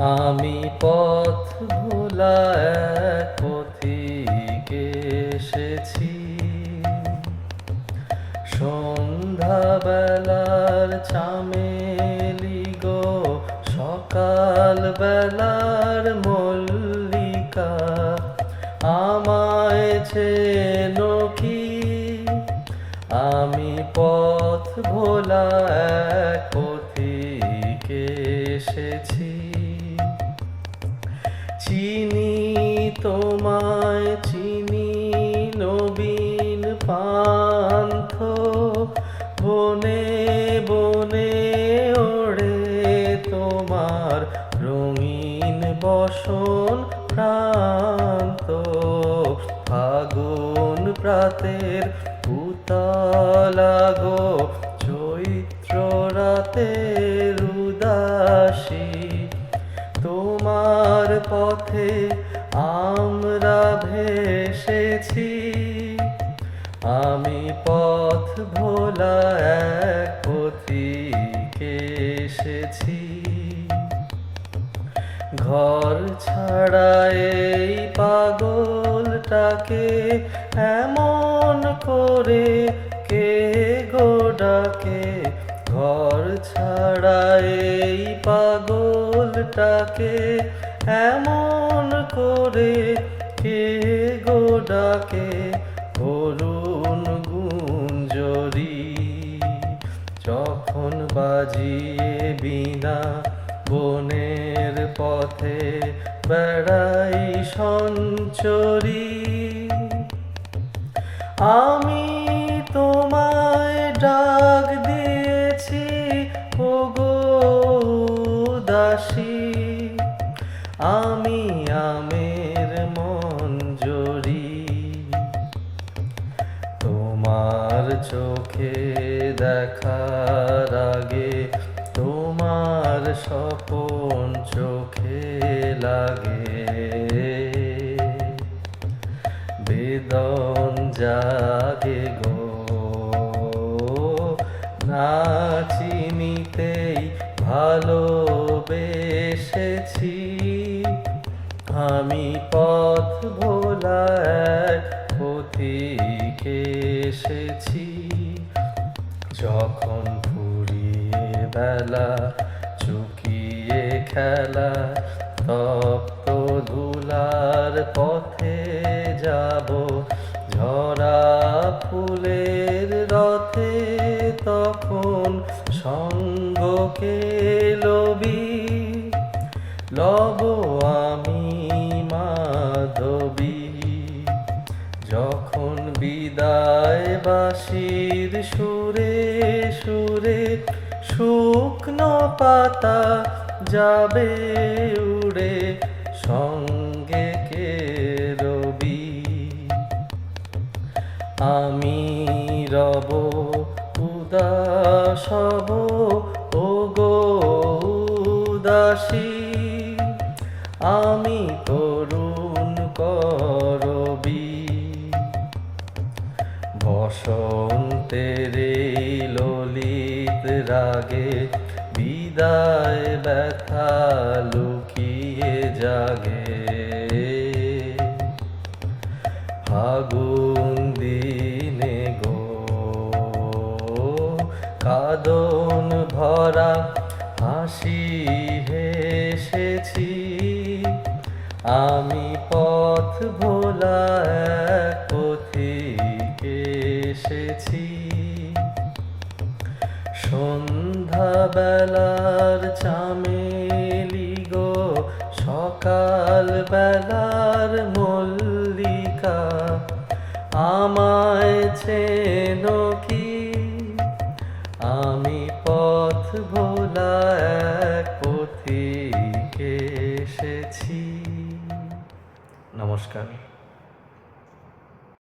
আমি পথ ভোলা পথিকে এসেছি। সন্ধ্যাবেলার চামেলি গো সকাল বেলার মল্লিকা, আমায় চেনো কি? আমি পথ ভোলা চিনি তোমায়, চিনি নবীন পান্থ। বনে বনে ওড়ে তোমার রঙিন বসন প্রান্ত। ফাগুন প্রাতের উতলাগো চৈত্র রাতের উদাসী। তোমার পথে আমরা ভেসেছি। আমি পথ ভোলা এক পথিকে এসেছি। ঘর ছাড়া এই পাগলটাকে এমন করে কে গো ডাকে? ঘর ছাড়া এই পাগলটাকে এমন করে কে গো ডাকে? করুণ গুঞ্জরি, যখন বাজিয়ে বিনা বনের পথে বেড়াই সঞ্চরি, আমি দাসী, আমি আমের মন মঞ্জরি তোমার চোখে দেখার আগে তোমার স্বপন চোখে লাগে। বেদন জাগে গো, না চিনিতেই ভালোবেসেছি আমি পথ ভোলা এক পথিকে এসেছি যখন ফুরিয়ে বেলা চুকিয়ে খেলা তপ্ত ধুলার পথে যাব, ঝরা ফুলের রথে তখন সঙ্গকে লবি লব বাসির সুরে সুরে শুকনো পাতা যাবে উড়ে, সঙ্গে কে রবি? আমি রব, উদাস ও গো উদাসী। আমি তরুণ বসন্তের ললিত রাগে বিদায় ব্যথা লুকিয়ে জাগে। ফাগুন দিনে গো, কাদন ভরা হাসি হেসেছি। আমি পথ ভোলা সন্ধ্যাবেলার চামেলি গো সকাল বেলার মল্লিকা, আমায় চেনো কি? আমি পথ ভোলা এক পথিকে এসেছি। নমস্কার।